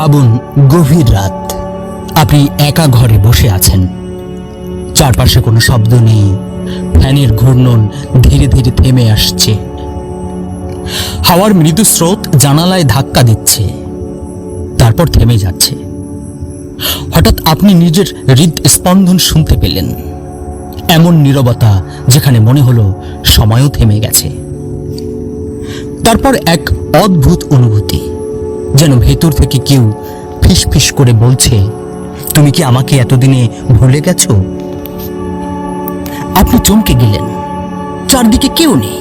ভাবুন, গভীর রাত। আপনি একা ঘরে বসে আছেন। চারপাশে কোনো শব্দ নেই। ফ্যানের ঘূর্ণন ধীরে ধীরে থেমে আসছে। হাওয়ার মৃদু স্রোত জানালায় ধাক্কা দিচ্ছে। তারপর থেমে যাচ্ছে। হঠাৎ আপনি নিজের হৃদস্পন্দন শুনতে পেলেন। এমন নীরবতা যেখানে মনে হলো সময়ও থেমে গেছে। তারপর এক অদ্ভুত অনুভূতি। যেন ভেতর থেকে কেউ ফিস ফিস করে বলছে, তুমি কি আমাকে এতদিনে ভুলে গেছো? আপনি চমকে গেলেন। চারদিকে কেউ নেই।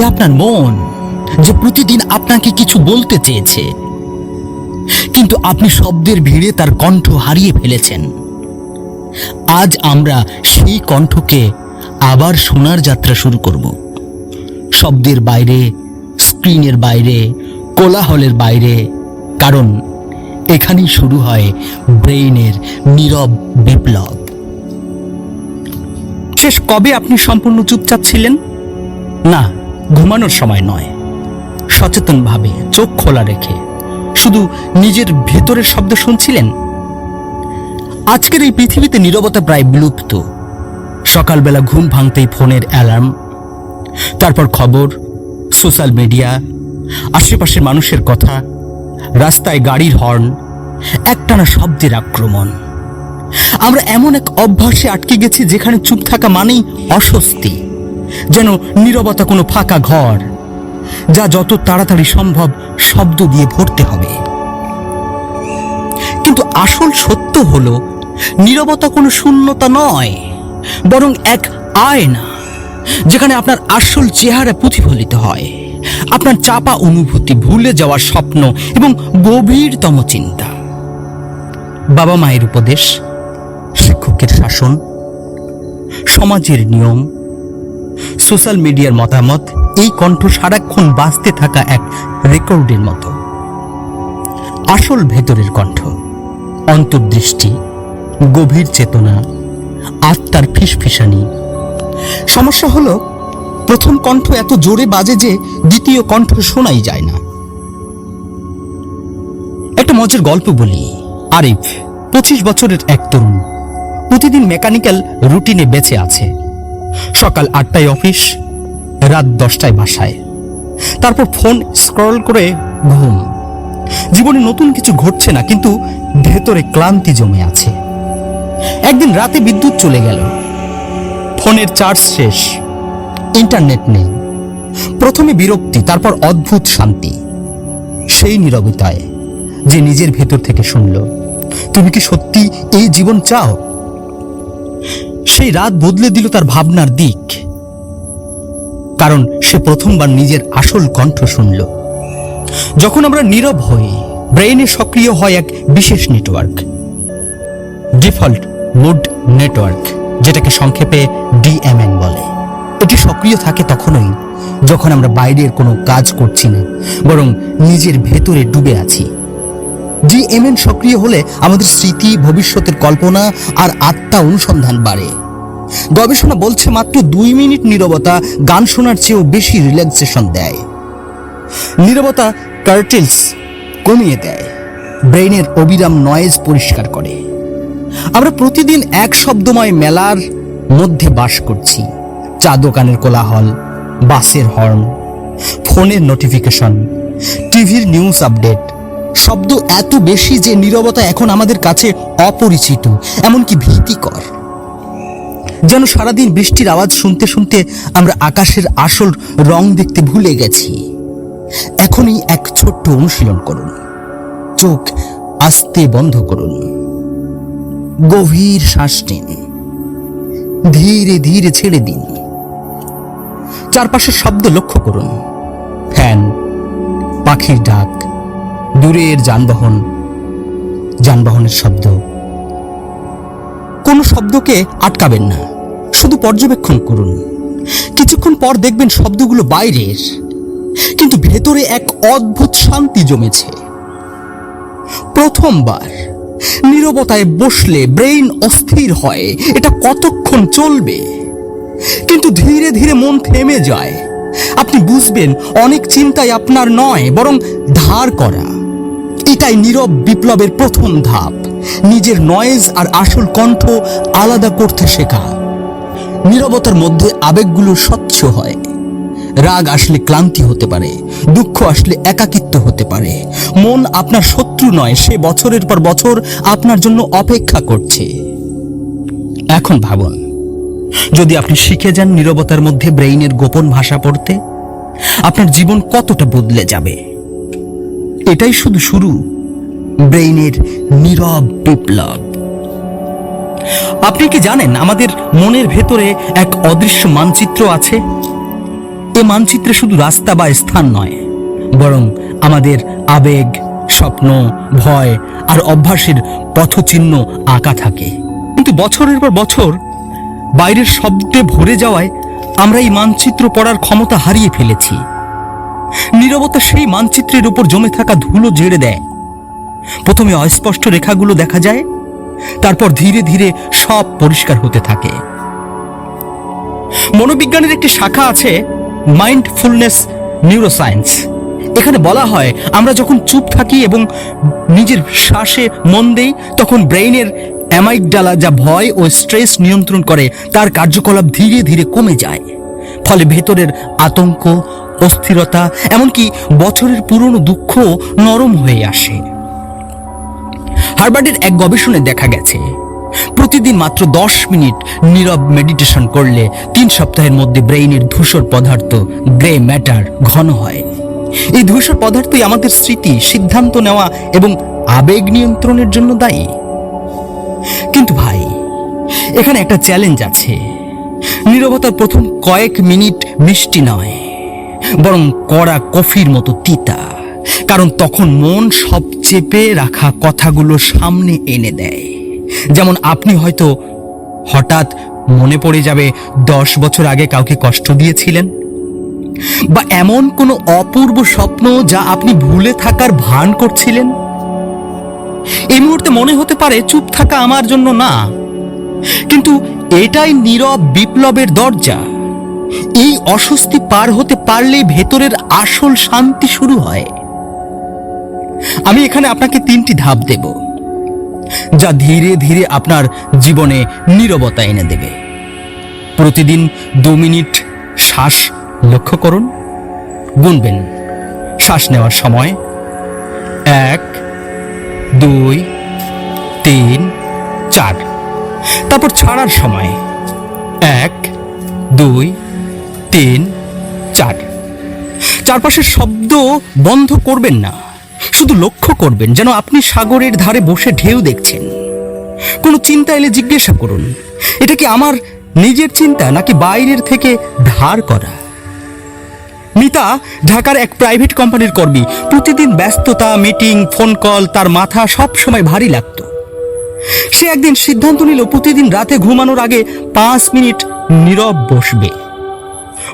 এ আপনার মন যে প্রতিদিন আপনাকে কিছু বলতে চেয়েছে। কিন্তু আপনি শব্দের ভিড়ে তার কণ্ঠ হারিয়ে ফেলেছেন। আজ আমরা সেই কণ্ঠকে আবার শোনার যাত্রা শুরু করব। শব্দের বাইরে, স্ক্রিনের বাইরে কোলাহলের বাইরে, কারণ এখানেই শুরু হয় ব্রেইনের নীরব বিপ্লব। শেষ কবে আপনি সম্পূর্ণ চুপচাপ ছিলেন? না, ঘুমানোর সময় নয়। সচেতনভাবে চোখ খোলা রেখে শুধু নিজের ভেতরের শব্দ শুনছিলেন? আজকের এই পৃথিবীতে নীরবতা প্রায় বিলুপ্ত। সকালবেলা ঘুম ভাঙতেই ফোনের অ্যালার্ম, তারপর খবর, সোশ্যাল মিডিয়া আশেপাশের মানুষের কথা, রাস্তায় গাড়ির হর্ন, একটানা শব্দের আক্রমণ। আমরা এমন এক অভ্যাসে আটকে গেছি যেখানে চুপ থাকা মানেই অস্বস্তি, যেন নীরবতা কোনো ফাঁকা ঘর, যা যত তাড়াতাড়ি সম্ভব শব্দ দিয়ে ভরতে হবে। কিন্তু আসল সত্য হলো, নীরবতা কোনো শূন্যতা নয়, বরং এক আয়না, যেখানে আপনার আসল চেহারা প্রতিফলিত হয়। আপনার চাপা অনুভূতি ভুলে যাওয়ার স্বপ্ন এবং গভীরতম চিন্তা। বাবা মায়ের উপদেশ, শিক্ষকের শাসন, সমাজের নিয়ম, সোশ্যাল মিডিয়ার মতামত, এই কণ্ঠ সারাক্ষণ বাঁচতে থাকা এক রেকর্ডের মতো। আসল ভেতরের কণ্ঠ, অন্তর্দৃষ্টি, গভীর চেতনা, আত্মার ফিসফিসানি। সমস্যা হলো প্রথম কণ্ঠ এত জোরে বাজে যে দ্বিতীয় কণ্ঠ শোনাই যায় না। একটা মজার গল্প বলি। আরিফ, পঁচিশ বছরের এক তরুণ, প্রতিদিন মেকানিক্যাল রুটিনে বেঁচে আছে। সকাল আটটায় অফিস, রাত দশটায় বাসায়। তারপর ফোন স্ক্রল করে ঘুম। জীবনে নতুন কিছু ঘটছে না, কিন্তু ভেতরে ক্লান্তি জমে আছে। একদিন রাতে বিদ্যুৎ চলে গেল। ফোনের চার্জ শেষ। ইন্টারনেট নেই। প্রথমে বিরক্তি, তারপর অদ্ভুত শান্তি। সেই নীরবতায় যে নিজের ভেতর থেকে শুনল, তুমি কি সত্যি এই জীবন চাও? সেই রাত বদলে দিল তার ভাবনার দিক। কারণ সে প্রথমবার নিজের আসল কণ্ঠ শুনল। যখন আমরা নীরব হই, ব্রেইনে সক্রিয় হয় এক বিশেষ নেটওয়ার্ক। ডিফল্ট মুড নেটওয়ার্ক, যেটাকে সংক্ষেপে ডিএমএন বলে। এটি সক্রিয় থাকে তখনই যখন আমরা বাইরের কোনো কাজ করছি না, বরং নিজের ভেতরে ডুবে আছি। ডিএমএন সক্রিয় হলে আমাদের স্মৃতি, ভবিষ্যতের কল্পনা আর আত্মা অনুসন্ধান বাড়ে। গবেষণা বলছে মাত্র দুই মিনিট নীরবতা গান শোনার চেয়েও বেশি রিল্যাক্সেশন দেয়। নীরবতা কার্টেলস কমিয়ে দেয়। ব্রেইনের অবিরাম নয়েজ পরিষ্কার করে। আমরা প্রতিদিন এক শব্দময় মেলার মধ্যে বাস করছি। চা দোকানের কোলাহল, বাসের হর্ন, ফোনের নোটিফিকেশন টিভির নিউজ আপডেট শব্দ এত বেশি যে নীরবতা এখন আমাদের কাছে অপরিচিত, এমনকি ভীতিকর। যেন সারাদিন বৃষ্টির আওয়াজ শুনতে শুনতে আমরা আকাশের আসল রং দেখতে ভুলে গেছি। এখনই এক ছোট্ট অনুশীলন করুন। চোখ আস্তে বন্ধ করুন। গভীর শ্বাস নিন। ধীরে ধীরে ছেড়ে দিন। চারপাশের শব্দ লক্ষ্য করুন। ফ্যান, পাখির ডাক, দূরের যানবাহন, যানবাহনের শব্দ। কোনো শব্দকে আটকাবেন না, শুধু পর্যবেক্ষণ করুন। কিছুক্ষণ পর দেখবেন শব্দগুলো বাইরের, কিন্তু ভেতরে এক অদ্ভুত শান্তি জমেছে। প্রথমবার নীরবতায় বসলে ব্রেইন অস্থির হয়, এটা কতক্ষণ চলবে? কিন্তু ধীরে ধীরে মন থেমে যায়। আপনি বুঝবেন, অনেক চিন্তাই আপনার নয়, বরং ধার করা। এটাই নীরব বিপ্লবের প্রথম ধাপ। নিজের নয়েজ আর আসল কণ্ঠ আলাদা করতে শেখা। নীরবতার মধ্যে আবেগগুলো স্বচ্ছ হয়। রাগ আসলে ক্লান্তি হতে পারে, দুঃখ আসলে একাকিত্ব হতে পারে। মন আপনার শত্রু নয়, সে বছরের পর বছর আপনার জন্য অপেক্ষা করছে। এখন ভাবুন যদি আপনি শিখে যান নীরবতার মধ্যে ব্রেইনের গোপন ভাষা পড়তে, আপনার জীবন কতটা বদলে যাবে? এটাই শুধু শুরু। ব্রেইনের নীরব বিপ্লব। আপনি কি জানেন আমাদের মনের ভেতরে এক অদৃশ্য মানচিত্র আছে? এ মানচিত্রে শুধু রাস্তা বা স্থান নয়, বরং আমাদের আবেগ, স্বপ্ন, ভয় আর অভ্যাসের পথচিহ্ন আঁকা থাকে। কিন্তু বছরের পর বছর বাইরের শব্দে ভরে যাওয়ায় আমরা এই মানচিত্র পড়ার ক্ষমতা হারিয়ে ফেলেছি। নীরবতা সেই মানচিত্রের উপর জমে থাকা ধুলো ঝেড়ে দেয়। প্রথমে অস্পষ্ট রেখাগুলো দেখা যায়, তারপর ধীরে ধীরে সব পরিষ্কার হতে থাকে। মনোবিজ্ঞানের একটি শাখা আছে মাইন্ডফুলনেস নিউরোসায়েন্স এখানে বলা হয়, আমরা যখন চুপ থাকি এবং নিজের শ্বাসে মন দেই, তখন ব্রেইনের অ্যামাইকডালা যা ভয় ও স্ট্রেস নিয়ন্ত্রণ করে, তার কার্যকলাপ ধীরে ধীরে কমে যায়। ফলে ভেতরের আতঙ্ক, অস্থিরতা, এমনকি বছরের পুরনো দুঃখ নরম হয়ে আসে। হার্বার্ডের এক গবেষণায় দেখা গেছে, প্রতিদিন মাত্র দশ মিনিট নীরব মেডিটেশন করলে তিন সপ্তাহের মধ্যে ব্রেইনের ধূসর পদার্থ, গ্রে ম্যাটার ঘন হয়। এই ধূসর পদার্থই আমাদের স্মৃতি, সিদ্ধান্ত নেওয়া এবং আবেগ নিয়ন্ত্রণের জন্য দায়ী। কিন্তু ভাই, এখানে একটা চ্যালেঞ্জ আছে। নীরবতার প্রথম কয়েক মিনিট মিষ্টি নয়, বরং কড়া কফির মতো তিতা। কারণ তখন মন সব চেপে রাখা কথাগুলো সামনে এনে দেয়। যেমন আপনি হয়তো হঠাৎ মনে পড়ে যাবে, দশ বছর আগে কাউকে কষ্ট দিয়েছিলেন। বা এমন কোনো অপূর্ব স্বপ্ন যা আপনি ভুলে থাকার ভান করছিলেন। এই মুহূর্তে মনে হতে পারে চুপ থাকা আমার জন্য না। কিন্তু এটাই নীরব বিপ্লবের দরজা। এই অস্বস্তি পার হতে পারলেই ভেতরের আসল শান্তি শুরু হয়। আমি এখানে আপনাকে তিনটি ধাপ দেব, যা ধীরে ধীরে আপনার জীবনে নীরবতা এনে দেবে। প্রতিদিন দু মিনিট শ্বাস লক্ষ্য করুন, গুনবেন। শ্বাস নেওয়ার সময় এক দুই, তিন, চার। তারপর ছাড়ার সময় এক, দুই, তিন, চার। চারপাশের শব্দ বন্ধ করবেন না। শুধু লক্ষ্য করবেন যেন আপনি সাগরের ধারে বসে ঢেউ দেখছেন। কোনো চিন্তা এলে জিজ্ঞাসা করুন, এটা কি আমার নিজের চিন্তা নাকি বাইরের থেকে ধার করা? মিতা, ঢাকার এক প্রাইভেট কোম্পানির কর্মী। প্রতিদিন ব্যস্ততা, মিটিং, ফোন কল, তার মাথা সব সময় ভারী লাগতো। সে একদিন সিদ্ধান্ত নিল, প্রতিদিন রাতে ঘুমানোর আগে পাঁচ মিনিট নীরব বসবে।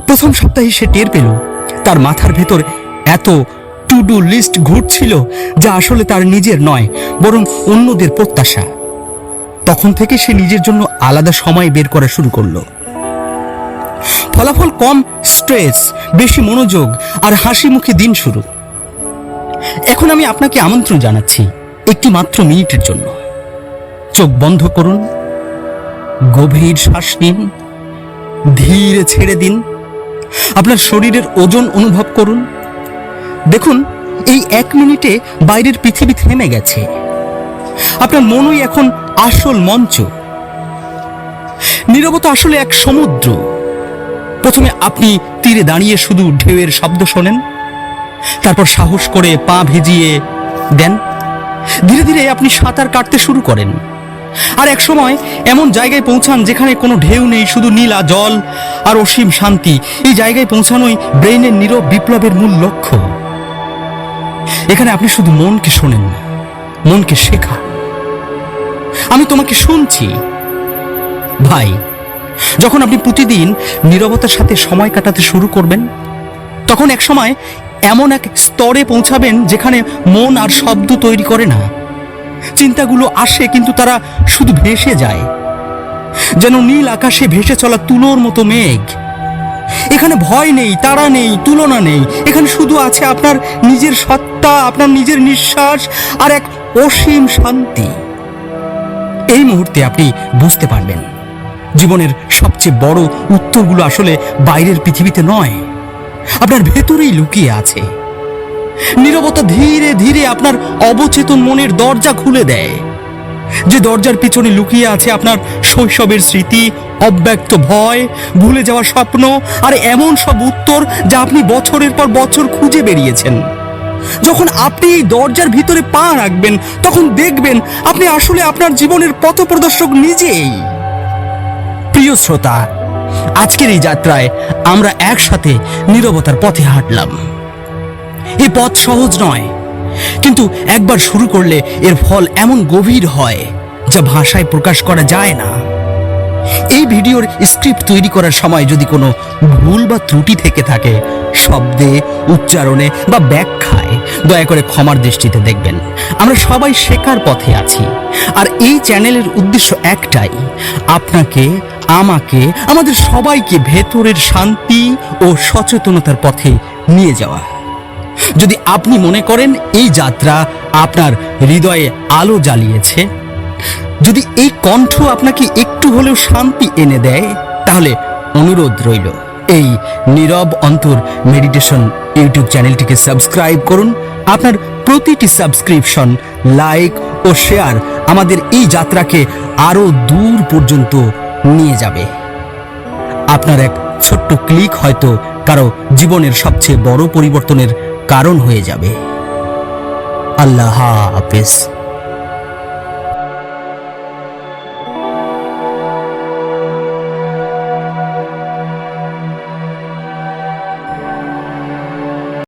প্রথম সপ্তাহে সে টের পেল, তার মাথার ভেতর এত টু ডু লিস্ট ঘুরছিল যা আসলে তার নিজের নয়, বরং অন্যদের প্রত্যাশা। তখন থেকে সে নিজের জন্য আলাদা সময় বের করা শুরু করল। ফলাফল কম স্ট্রেস বেশি মনোযোগ আর হাসি মুখে দিন শুরু। এখন আমি আপনাকে আমন্ত্রণ জানাচ্ছি একটি মাত্র মিনিটের জন্য। চোখ বন্ধ করুন, গভীর শ্বাস নিন, ধীরে ছেড়ে দিন। আপনার শরীরের ওজন অনুভব করুন। দেখুন, এই এক মিনিটে বাইরের পৃথিবী থেমে গেছে। আপনার মনই এখন আসল মঞ্চ। নীরবতা আসলে এক সমুদ্র। প্রথমে আপনি তীরে দাঁড়িয়ে শুধু ঢেউয়ের শব্দ শোনেন, তারপর সাহস করে পা ভিজিয়ে দেন। ধীরে ধীরে আপনি সাঁতার কাটতে শুরু করেন। আর এক সময় এমন জায়গায় পৌঁছান যেখানে কোনো ঢেউ নেই, শুধু নীলা জল আর অসীম শান্তি। এই জায়গায় পৌঁছানোই ব্রেইনের নীরব বিপ্লবের মূল লক্ষ্য। এখানে আপনি শুধু মনকে শোনেন, মনকে শেখা আমি তোমাকে শুনছি। ভাই যখন আপনি প্রতিদিন নীরবতার সাথে সময় কাটাতে শুরু করবেন, তখন এক সময় এমন এক স্তরে পৌঁছাবেন যেখানে মন আর শব্দ তৈরি করে না। চিন্তাগুলো আসে কিন্তু তারা শুধু ভেসে যায়। যেন নীল আকাশে ভেসে চলা তুলোর মতো মেঘ। এখানে ভয় নেই, তাড়া নেই, তুলনা নেই। এখানে শুধু আছে আপনার নিজের সত্তা, আপনার নিজের নিঃশ্বাস আর এক অসীম শান্তি। এই মুহূর্তে আপনি বুঝতে পারবেন জীবনের সবচেয়ে বড় উত্তরগুলো আসলে বাইরের পৃথিবীতে নয়। আপনার ভেতরেই লুকিয়ে আছে। নীরবতা ধীরে ধীরে আপনার অবচেতন মনের দরজা খুলে দেয়। যে দরজার পিছনে লুকিয়ে আছে আপনার শৈশবের স্মৃতি, অব্যক্ত ভয়, ভুলে যাওয়া স্বপ্ন আর এমন সব উত্তর যা আপনি বছরের পর বছর খুঁজে বেরিয়েছেন। যখন আপনি এই দরজার ভিতরে পা রাখবেন, তখন দেখবেন আপনি আসলে আপনার জীবনের পথপ্রদর্শক নিজেই। প্রিয় শ্রোতা, আজকের এই যাত্রায় আমরা একসাথে নীরবতার পথে হাঁটলাম। এই পথ সহজ নয়, কিন্তু একবার শুরু করলে এর ফল এমন গভীর হয় যা ভাষায় প্রকাশ করা যায় না। এই ভিডিওর স্ক্রিপ্ট তৈরি করার সময় যদি কোনো ভুল বা ত্রুটি থেকে থাকে, শব্দে, উচ্চারণে বা ব্যাখ্যায় দয়া করে ক্ষমার দৃষ্টিতে দেখবেন। আমরা সবাই শেখার পথে আছি। আর এই চ্যানেলের উদ্দেশ্য একটাই, আপনাকে, আমাকে, আমাদের সবাইকে ভেতরের শান্তি ও সচেতনতার পথে নিয়ে যাওয়া। যদি আপনি মনে করেন এই যাত্রা আপনার হৃদয়ে আলো জ্বালিয়েছে, যদি এই কণ্ঠ আপনাকে একটু হলেও শান্তি এনে দেয়, তাহলে অনুরোধ রইল, এই নীরব অন্তর মেডিটেশন ইউটিউব চ্যানেলটিকে সাবস্ক্রাইব করুন। আপনার প্রতিটি সাবস্ক্রিপশন, লাইক ও শেয়ার আমাদের এই যাত্রাকে আরও দূর পর্যন্ত নিয়ে যাবে। আপনার এক ছোট্ট ক্লিক হয়তো কারও জীবনের সবচেয়ে বড় পরিবর্তনের কারণ হয়ে যাবে। আল্লাহ হাফেজ।